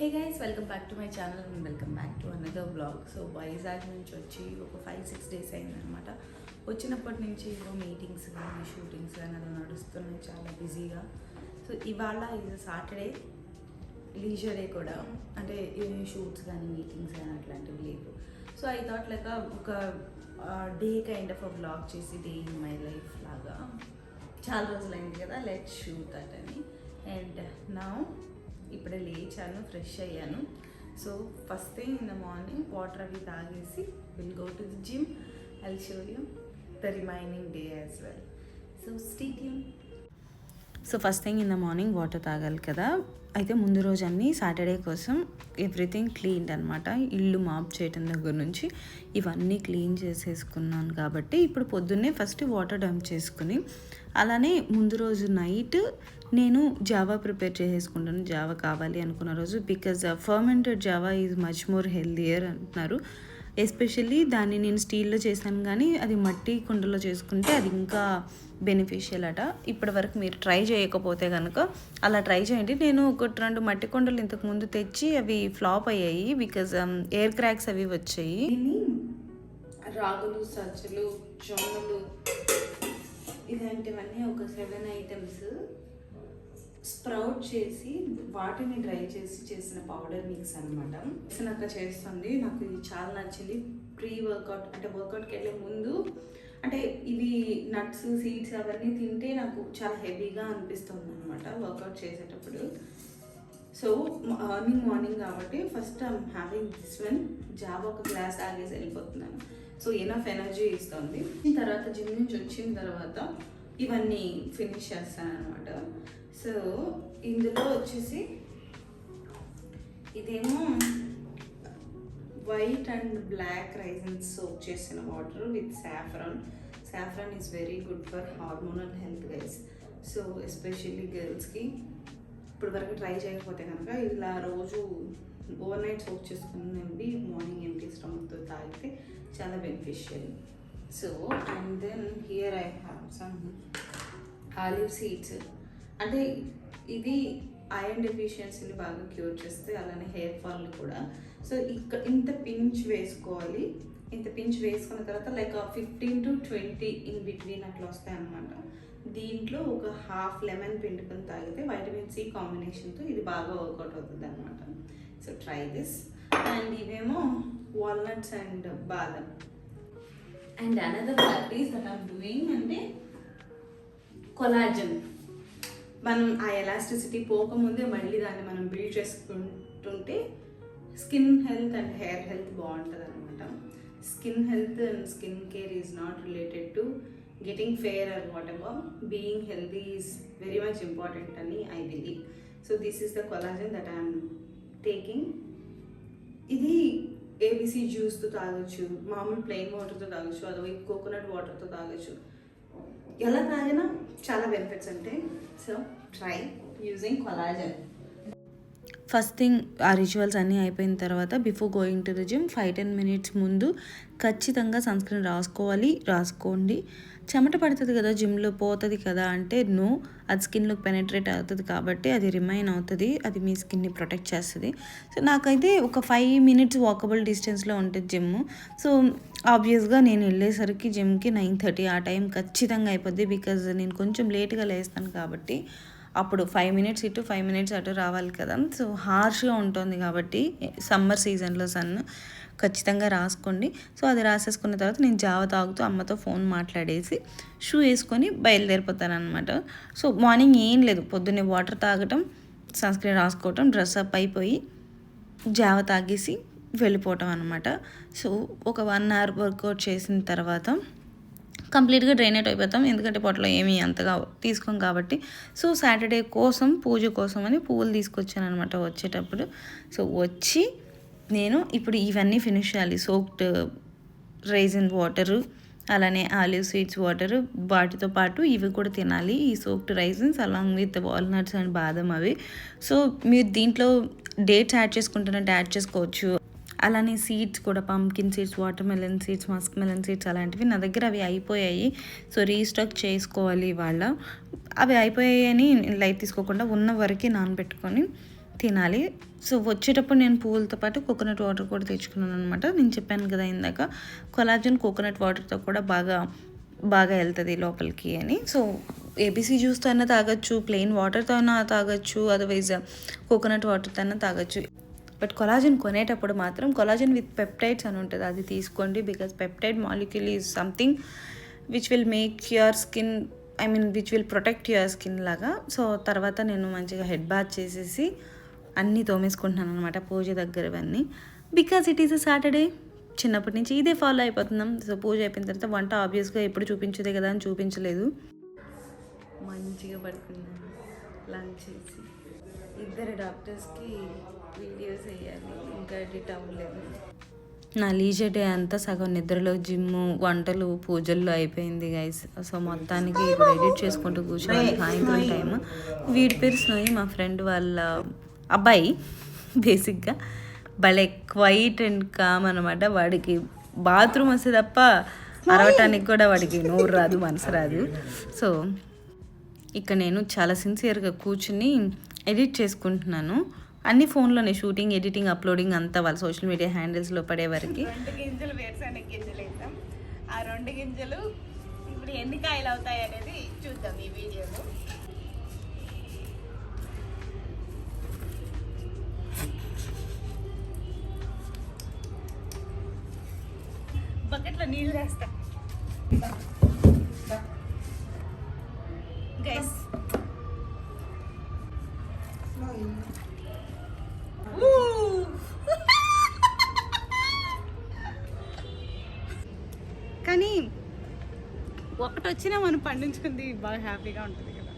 Hey guys welcome back to my channel and welcome back to another vlog so Vizag నుంచి వచ్చి ఒక five six days అయిందనమాట వచ్చినప్పటి నుంచి ఏవో మీటింగ్స్ కానీ షూటింగ్స్ కానీ అలా నడుస్తున్నాయి చాలా బిజీగా సో ఇవాళ ఈజ్ సాటర్డే లీజర్ డే కూడా. అంటే షూట్స్ కానీ మీటింగ్స్ కానీ అట్లాంటివి లేవు. సో ఐ థాట్ లైక్ ఒక డే కైండ్ ఆఫ్ బ్లాగ్ చేసి డే ఇన్ మై లైఫ్ లాగా. చాలా రోజులైంది కదా లెట్ షూట్ దట్ అని. అండ్ నా ఇప్పుడే లేచాను ఫ్రెష్ అయ్యాను. So first thing in the morning water అవి తాగేసి will go to the gym I show you the remaining day as well so street you so first thing in the morning water తాగాలి కదా. అయితే ముందు రోజు అన్నీ Saturday కోసం everything clean అనమాట ఇల్లు మాప్ చేయటం దగ్గర నుంచి ఇవన్నీ క్లీన్ చేసేసుకున్నాను కాబట్టి ఇప్పుడు పొద్దున్నే ఫస్ట్ వాటర్ డంప్ చేసుకుని అలానే ముందు రోజు నైట్ నేను జావా ప్రిపేర్ చేసేసుకుంటాను. జావా కావాలి అనుకున్న రోజు బికాజ్ ఫర్మెంటెడ్ జావా ఈజ్ మచ్ మోర్ హెల్దియర్ అంటున్నారు. ఎస్పెషల్లీ దాన్ని నేను స్టీల్లో చేశాను కానీ అది మట్టి కుండలో చేసుకుంటే అది ఇంకా బెనిఫిషియల్ అట. ఇప్పటి వరకు మీరు ట్రై చేయకపోతే కనుక అలా ట్రై చేయండి. నేను ఒకటి రెండు మట్టి కుండలు ఇంతకుముందు తెచ్చి అవి ఫ్లాప్ అయ్యాయి బికాజ్ ఎయిర్ క్రాక్స్ అవి వచ్చాయి. రాగులు సజ్జలు జొన్నలు ఇలాంటివన్నీ ఒక సెవెన్ ఐటమ్స్ స్ప్రౌట్ చేసి వాటిని డ్రై చేసి చేసిన పౌడర్ మిక్స్ అనమాట నాకు చేస్తుంది. నాకు ఇది చాలా నచ్చింది. ప్రీ వర్కౌట్ అంటే వర్కౌట్కి వెళ్ళే ముందు అంటే ఇవి నట్స్ సీడ్స్ అవన్నీ తింటే నాకు చాలా హెవీగా అనిపిస్తుంది అనమాట వర్కౌట్ చేసేటప్పుడు. సో మార్నింగ్ మార్నింగ్ కాబట్టి first I'm having this one. Job ఒక గ్లాస్ ఆగేసి వెళ్ళిపోతున్నాను. సో ఎనఫ్ ఎనర్జీ ఇస్తుంది. తర్వాత జిమ్ నుంచి వచ్చిన తర్వాత ఇవన్నీ ఫినిష్ చేస్తాను అనమాట సో ఇందులో వచ్చేసి ఇదేమో white and black raisins soak చేసిన water with saffron saffron is very good for hormonal health guys so especially గర్ల్స్కి ఇప్పుడు వరకు ట్రై చేయకపోతే కనుక ఇలా రోజు ఓవర్ నైట్ సోప్ చేసుకుని మార్నింగ్ ఎంటీ స్టమక్తో తాగితే చాలా beneficial so and then here I have some olive seeds అంటే ఇది ఐరన్ డెఫిషియన్సీని బాగా క్యూర్ చేస్తే అలానే హెయిర్ ఫాల్ కూడా. సో ఇక్కడ ఇంత పించ్ వేసుకోవాలి. ఇంత పించ్ వేసుకున్న తర్వాత like fifteen to twenty in between అట్లా వస్తాయి అన్నమాట దీంట్లో ఒక హాఫ్ లెమన్ పిండుకొని తాగితే వైటమిన్ సి కాంబినేషన్తో ఇది బాగా వర్కౌట్ అవుతుంది అనమాట సో ట్రై దిస్ అండ్ ఇవేమో వాల్నట్స్ అండ్ బాదం. And another practice that am doing అంటే కొలాజన్ మనం ఆ ఎలాస్టిసిటీ పోకముందే మళ్ళీ దాన్ని మనం బిల్డ్ చేసుకుంటుంటే skin health and hair health బాగుంటుంది అనమాట skin health and skin care is not related to getting fair or whatever being healthy is very much important అని I believe so this is the collagen that I'm taking ఇది ABC జ్యూస్తో తాగొచ్చు మామూలు plain వాటర్తో తాగొచ్చు అదో coconut వాటర్తో తాగొచ్చు. ఎలా తాగినా చాలా బెనిఫిట్స్ ఉంటాయి so try using collagen first thing ఆ రిచువల్స్ అన్నీ అయిపోయిన తర్వాత before going to the gym five ten minutes ముందు ఖచ్చితంగా సన్ స్క్రీన్ రాసుకోవాలి రాసుకోండి. చెమట పడుతుంది కదా జిమ్లో పోతుంది కదా అంటే నో అది స్కిన్లోకి పెనట్రేట్ అవుతుంది కాబట్టి అది రిమైన్ అవుతుంది అది మీ స్కిన్ని ప్రొటెక్ట్ చేస్తుంది. సో నాకైతే ఒక ఫైవ్ మినిట్స్ వాకబుల్ డిస్టెన్స్లో ఉంటుంది జిమ్. సో ఆబ్వియస్గా నేను వెళ్ళేసరికి జిమ్కి నైన్ థర్టీ ఆ టైం ఖచ్చితంగా అయిపోద్ది బికాజ్ నేను కొంచెం లేట్గా లేస్తాను కాబట్టి అప్పుడు ఫైవ్ మినిట్స్ ఇటు ఫైవ్ మినిట్స్ అటు రావాలి కదా. సో హార్ష్గా ఉంటుంది కాబట్టి సమ్మర్ సీజన్లో సన్. ఖచ్చితంగా రాసుకోండి. సో అది రాసేసుకున్న తర్వాత నేను జావ తాగుతూ అమ్మతో ఫోన్ మాట్లాడేసి షూ వేసుకొని బయలుదేరిపోతానమాట సో మార్నింగ్ ఏం లేదు. పొద్దున్నే వాటర్ తాగటం సన్స్క్రీన్ రాసుకోవటం డ్రెస్ అప్ అయిపోయి జావ తాగేసి వెళ్ళిపోవటం అనమాట సో ఒక వన్ అవర్ వర్కౌట్ చేసిన తర్వాత కంప్లీట్గా డ్రైనేట్ అయిపోతాం. ఎందుకంటే పొట్టలో ఏమీ అంతగా తీసుకోం కాబట్టి. సో సాటర్డే కోసం పూజ కోసం అని పువ్వులు తీసుకొచ్చాను అనమాట వచ్చేటప్పుడు. సో వచ్చి నేను ఇప్పుడు ఇవన్నీ ఫినిష్ చేయాలి. సోక్డ్ రైజిన్ వాటరు అలానే ఆలివ్ స్వీట్స్ వాటర్ వాటితో పాటు ఇవి కూడా తినాలి. ఈ soaked raisins along with walnuts and బాదం అవి. సో మీరు దీంట్లో డేట్స్ యాడ్ చేసుకుంటున్నట్టు యాడ్ చేసుకోవచ్చు. అలానే సీడ్స్ కూడా pumpkin seeds watermelon seeds muskmelon seeds అలాంటివి నా దగ్గర అవి అయిపోయాయి. సో రీస్టాక్ చేసుకోవాలి వాళ్ళ అవి అయిపోయాయి అని లైట్ తీసుకోకుండా ఉన్న వరకే నానబెట్టుకొని తినాలి. సో వచ్చేటప్పుడు నేను పువ్వులతో పాటు కోకోనట్ వాటర్ కూడా తెచ్చుకున్నాను అనమాట నేను చెప్పాను కదా ఇందాక కొలాజన్ కోకోనట్ వాటర్తో కూడా బాగా బాగా వెళ్తుంది లోపలికి అని. సో ఏబీసీ జ్యూస్తో అయినా తాగొచ్చు ప్లెయిన్ వాటర్తో అయినా తాగొచ్చు అదర్వైజ్ కోకోనట్ వాటర్తో అయినా తాగొచ్చు. బట్ కొలాజన్ కొనేటప్పుడు మాత్రం కొలాజన్ విత్ పెప్టైడ్స్ అని ఉంటుంది. అది తీసుకోండి because peptide molecule is something which will make your skin I mean which will protect your skin లాగా. సో తర్వాత నేను మంచిగా హెడ్ బాత్ చేసేసి అన్నీ తోమేసుకుంటున్నాను అనమాట పూజ దగ్గరవన్నీ. Because it is a Saturday చిన్నప్పటి నుంచి ఇదే ఫాలో అయిపోతున్నాం. సో పూజ అయిపోయిన తర్వాత వంట ఆబ్వియస్గా ఎప్పుడు చూపించదే కదా అని చూపించలేదు. మంచిగా పడుకున్నాను. లంచ్ చేసి. ఇద్దరు డాక్టర్స్కి వీడియోస్ వేయాలి. ఇంకా ఎడిట్ అవ్వలేదు. నా లీజర్ డే అంతా సగం నిద్రలో జిమ్ వంటలు పూజల్లో అయిపోయింది గైస్ సో మొత్తానికి ఇప్పుడు ఎడిట్ చేసుకుంటూ కూర్చోవాలి. సాయంత్రం టైం వీడి పేరు స్నోయి మా ఫ్రెండ్ వాళ్ళ అబ్బాయి బేసిక్గా భలే క్వైట్ అండ్ కామ్ అనమాట వాడికి బాత్రూమ్ వస్తే తప్ప అరవటానికి కూడా వాడికి నోరు రాదు మనసు రాదు. సో ఇక్కడ నేను చాలా సిన్సియర్గా కూర్చుని ఎడిట్ చేసుకుంటున్నాను. అన్ని ఫోన్లోనే షూటింగ్ ఎడిటింగ్ అప్లోడింగ్ అంతా వాళ్ళ సోషల్ మీడియా హ్యాండిల్స్లో పడే వరకు. గింజలు వేరుశనగ గింజలు వేద్దాం. ఆ రెండు గింజలు ఇప్పుడు ఎన్ని కాయలు అవుతాయి అనేది చూద్దాం ఈ వీడియోలో. బకెట్లో నీళ్ళు వేస్తా గైస్ కానీ ఒకటి వచ్చినా మనం పండించుకుంది బాగా హ్యాపీగా ఉంటుంది కదా.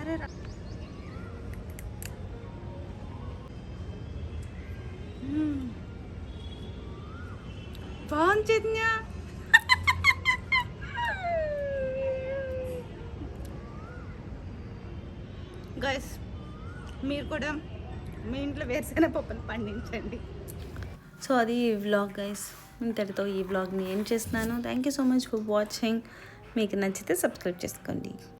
అరే రా. Hmm. బాగుంది చైతన్య. గైస్ మీరు కూడా మీ ఇంట్లో వేరుశెనగ పప్పును పండించండి. సో అది ఈ వ్లాగ్ గైస్ ఇంతటితో ఈ వ్లాగ్ని ఏం చేస్తున్నాను. Thank you so much for watching మీకు నచ్చితే సబ్స్క్రైబ్ చేసుకోండి.